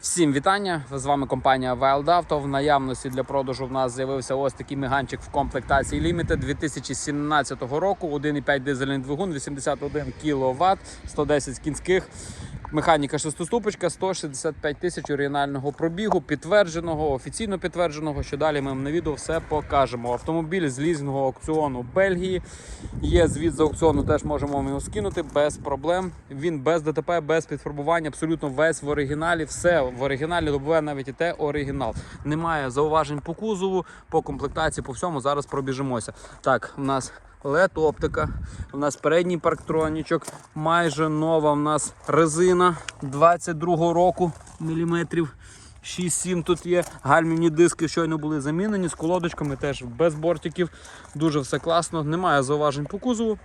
Всім вітання! З вами компанія Wild Auto. В наявності для продажу в нас з'явився ось такий меганчик в комплектації Limited 2017 року. 1,5 дизельний двигун, 81 кВт, 110 кінських. Механіка шестиступочка, 165 тисяч оригінального пробігу, підтвердженого, офіційно підтвердженого. Що далі ми вам на відео все покажемо. Автомобіль з лізного аукціону Бельгії. Є звіт з аукціону, теж можемо вам його скинути без проблем. Він без ДТП, без підфарбування, абсолютно весь в оригіналі. Все в оригіналі добуває навіть і те оригінал. Немає зауважень по кузову, по комплектації, по всьому. Зараз пробіжимося. Так, у нас led оптика, у нас передній парктронічок, майже нова. У нас резина 22 року міліметрів. 6-7 тут є. Гальмівні диски щойно були замінені з колодочками, теж без бортиків. Дуже все класно. Немає зауважень по кузову.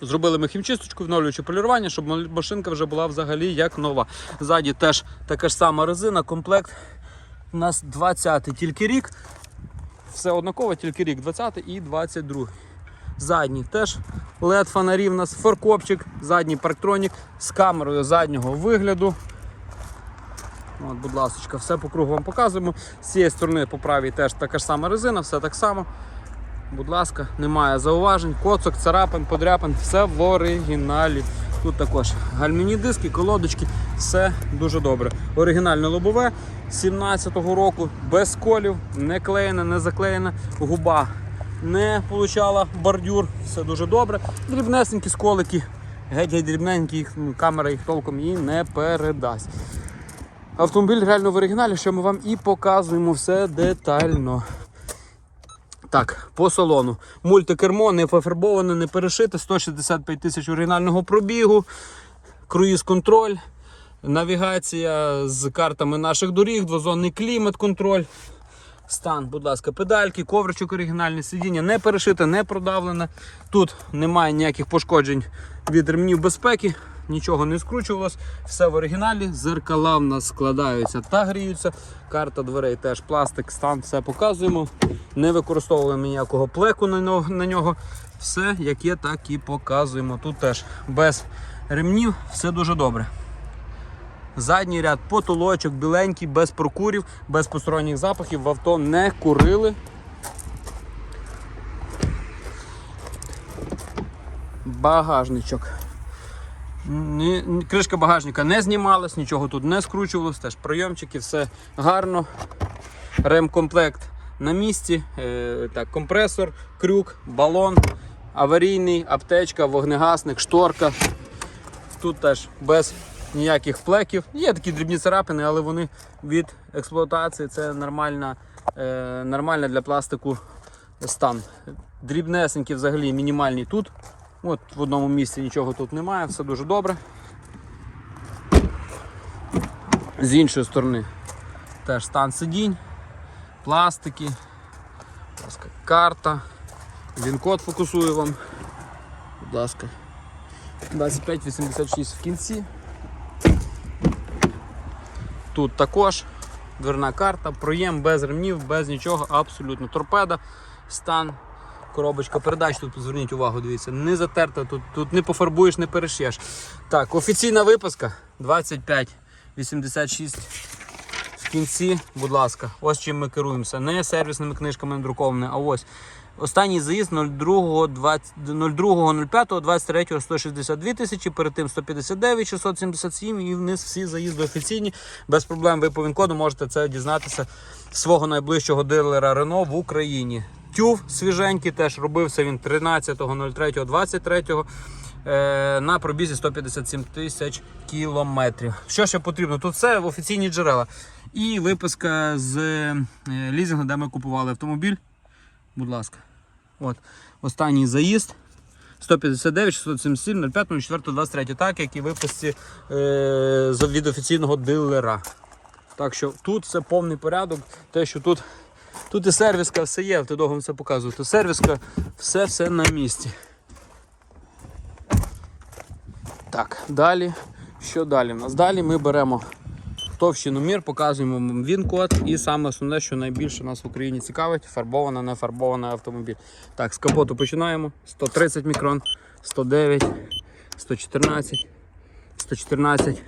Зробили ми хімчисточку, відновлюючи полірування, щоб машинка вже була взагалі як нова. Ззаді теж така ж сама резина, комплект. У нас 20-й тільки рік. Все однаково, тільки рік 20 і 22. Задній теж LED фонарі, у нас форкопчик, задній парктронік з камерою заднього вигляду. От, будь ласка, все по кругу вам показуємо. З цієї сторони по правій теж така ж сама резина, все так само. Будь ласка, немає зауважень, коцок, царапин, подряпин, все в оригіналі. Тут також гальмівні диски, колодочки, все дуже добре. Оригінальне лобове 17-го року, без колів, не клеєна, не заклеєна, губа не получала бордюр, все дуже добре. Дрібнесенькі сколики, геть-геть дрібненькі, ну, камера їх толком і не передасть. Автомобіль реально в оригіналі, що ми вам і показуємо все детально. Так, по салону. Мультикермо не пофарбоване, не перешите, 165 тисяч оригінального пробігу, круїз-контроль, навігація з картами наших доріг, двозонний клімат-контроль. Стан, будь ласка, педальки, ковричок оригінальне, сидіння не перешите, не продавлене. Тут немає ніяких пошкоджень від ремнів безпеки, нічого не скручувалось, все в оригіналі. Зеркала в нас складаються та гріються. Карта дверей теж пластик, стан, все показуємо. Не використовуємо ніякого плеку на нього. Все як є, так і показуємо. Тут теж без ремнів, все дуже добре. Задній ряд потолочок, біленький, без прокурів, без посторонніх запахів. В авто не курили. Багажничок. Кришка багажника не знімалась, нічого тут не скручувалось, теж прийомчики, все гарно. Ремкомплект на місці. Е, так, компресор, крюк, балон, аварійний, аптечка, вогнегасник, шторка. Тут теж без ніяких плеків. Є такі дрібні царапини, але вони від експлуатації це нормальна, е, нормальна для пластику стан. Дрібнесенькі взагалі мінімальні тут. От в одному місці нічого тут немає, все дуже добре. З іншої сторони теж стан сидінь, пластики, карта, він код фокусую вам. Будь ласка. 2586 в кінці. Тут також дверна карта, проєм без ремнів, без нічого, абсолютно. Торпеда, стан, коробочка передач. Тут зверніть увагу, дивіться, не затерта, тут, тут не пофарбуєш, не перешєш. Так, офіційна виписка 2586 в кінці, будь ласка, ось чим ми керуємося. Не сервісними книжками надруковане, а ось. Останній заїзд 02.05.23 162 тисячі, перед тим 159 677 і вниз всі заїзди офіційні. Без проблем ви по ВІН-коду можете це дізнатися свого найближчого дилера Renault в Україні. Тюв свіженький теж робився він 13.03.23 е, на пробізі 157 тисяч кілометрів. Що ще потрібно? Тут в офіційні джерела. І виписка з е, лізингу, де ми купували автомобіль. Будь ласка. От. Останній заїзд. 159 677 05 04 23, так як і виписці е, від офіційного дилера. Так що тут все повний порядок. Те, що тут, тут і сервіска, все є, ти довго все показую. Тут сервіска, все все на місці. Так, далі. Що далі? У нас далі ми беремо товщину мір, показуємо вам він-код і саме основне, що найбільше нас в Україні цікавить, фарбована, не фарбований автомобіль. Так, з капоту починаємо. 130 мікрон, 109, 114, 114,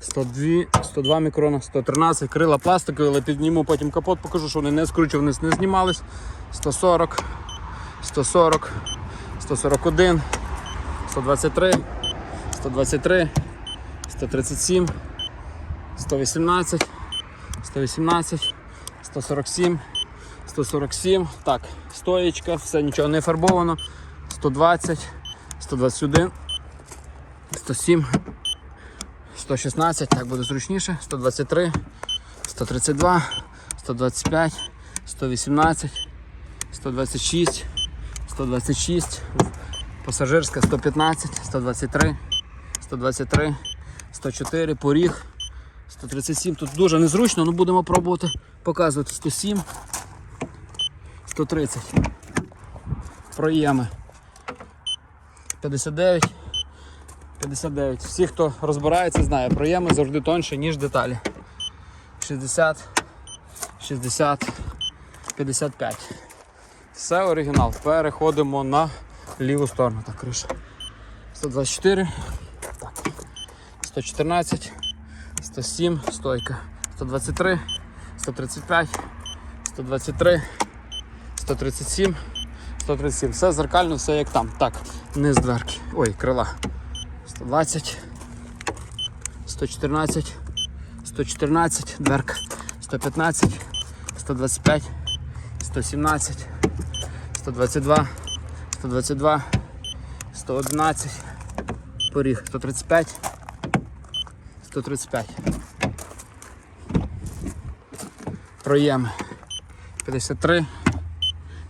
102, 102 мікрона, 113, крила пластикові, але підніму потім капот, покажу, що вони не скручувались, не знімались. 140, 140, 141, 123, 123, 137, 118, 118, 147, 147. Так, стоєчка, все нічого не фарбовано. 120, 121, 107, 116, так буде зручніше, 123, 132, 125, 118, 126, 126, пасажирська 115, 123, 123, 104, поріг, 137. Тут дуже незручно, але будемо пробувати показувати 107, 130. Проєми. 59. 59. Всі, хто розбирається, знає, проєми завжди тонші, ніж деталі. 60, 60, 55. Все оригінал. Переходимо на ліву сторону. Так, криша. 124. Так. 114, 107, стойка. 123, 135, 123, 137, 137. Все зеркально, все як там. Так, низ дверки. Ой, крила. 120, 114, 114, дверка. 115, 125, 117, 122, 122, 111, поріг 135, 135. Проєми 53,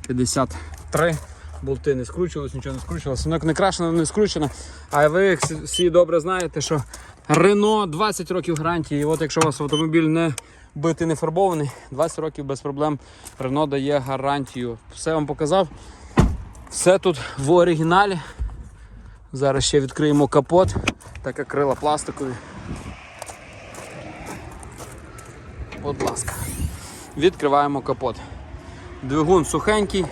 53. Болти не скручувалися, нічого не скручувалося. Воно як не крашено, не скручено. А ви всі добре знаєте, що Рено 20 років гарантії. І от якщо у вас автомобіль не битий, не фарбований, 20 років без проблем Рено дає гарантію. Все вам показав. Все тут в оригіналі. Зараз ще відкриємо капот, так як крила пластикові. Будь ласка. Відкриваємо капот. Двигун сухенький.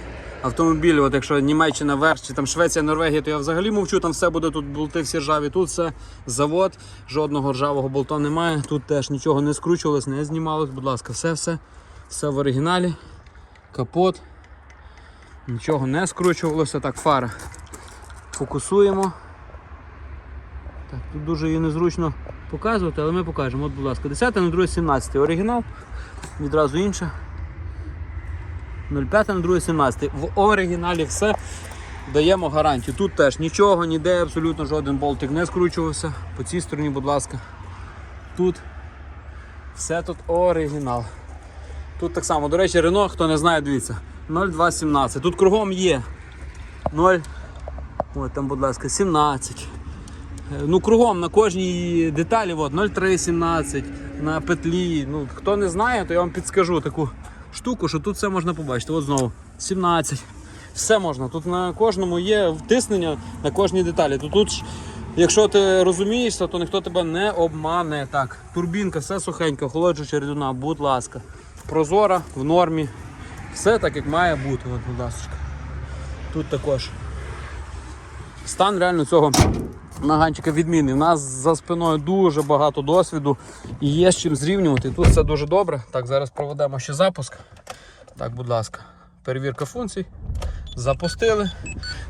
Автомобіль, от якщо Німеччина верх, чи там Швеція, Норвегія, то я взагалі мовчу, там все буде, тут болти всі ржаві, тут все завод, жодного ржавого болта немає, тут теж нічого не скручувалось, не знімалось, будь ласка, все, все, все в оригіналі. Капот. Нічого не скручувалося, так, фара. Фокусуємо. Так, тут дуже її незручно показувати, але ми покажемо. От, будь ласка, 10 на 2 17 оригінал, відразу інше. 05 на 2 17 В оригіналі все даємо гарантію. Тут теж нічого, ніде абсолютно жоден болтик не скручувався. По цій стороні, будь ласка. Тут все тут оригінал. Тут так само, до речі, Рено, хто не знає, дивіться, 0217. Тут кругом є 0. Ось там, будь ласка, 17. Е, Ну, кругом на кожній деталі от, 0317 на петлі. Ну, хто не знає, то я вам підскажу таку штуку, що тут все можна побачити. От знову 17. Все можна. Тут на кожному є втиснення на кожній деталі. То тут, якщо ти розумієшся, то ніхто тебе не обмане. Так, турбінка, все сухенько, охолоджуюча рідина, будь ласка. Прозора, в нормі. Все так, як має бути. От, будь ласка. Тут також. Стан реально цього наганчика відмінний. У нас за спиною дуже багато досвіду і є з чим зрівнювати. Тут все дуже добре. Так, зараз проведемо ще запуск. Так, будь ласка, перевірка функцій. Запустили.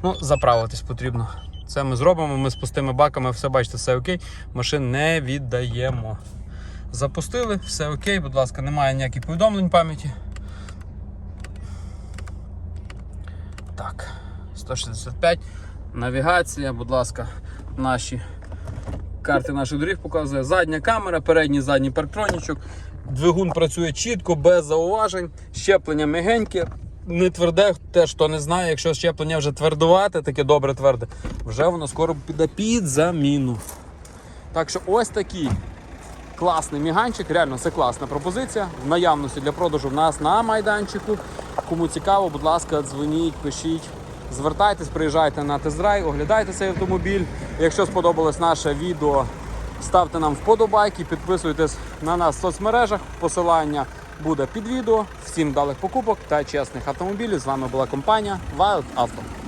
Ну, заправитись потрібно. Це ми зробимо. Ми з пустими баками, все бачите, все окей. Машин не віддаємо. Запустили, все окей, будь ласка, немає ніяких повідомлень пам'яті. Так, 165. Навігація, будь ласка, наші карти наших доріг показує. Задня камера, передній задній парктронічок. Двигун працює чітко, без зауважень. Щеплення мягеньке, не тверде, теж хто не знає, якщо щеплення вже твердувате, таке добре тверде, вже воно скоро піде під заміну. Так що ось такий класний міганчик, реально це класна пропозиція. В наявності для продажу в нас на майданчику. Кому цікаво, будь ласка, дзвоніть, пишіть. Звертайтесь, приїжджайте на тест-драйв, оглядайте цей автомобіль. Якщо сподобалось наше відео, ставте нам вподобайки, підписуйтесь на нас в соцмережах. Посилання буде під відео. Всім вдалих покупок та чесних автомобілів. З вами була компанія Wild Auto.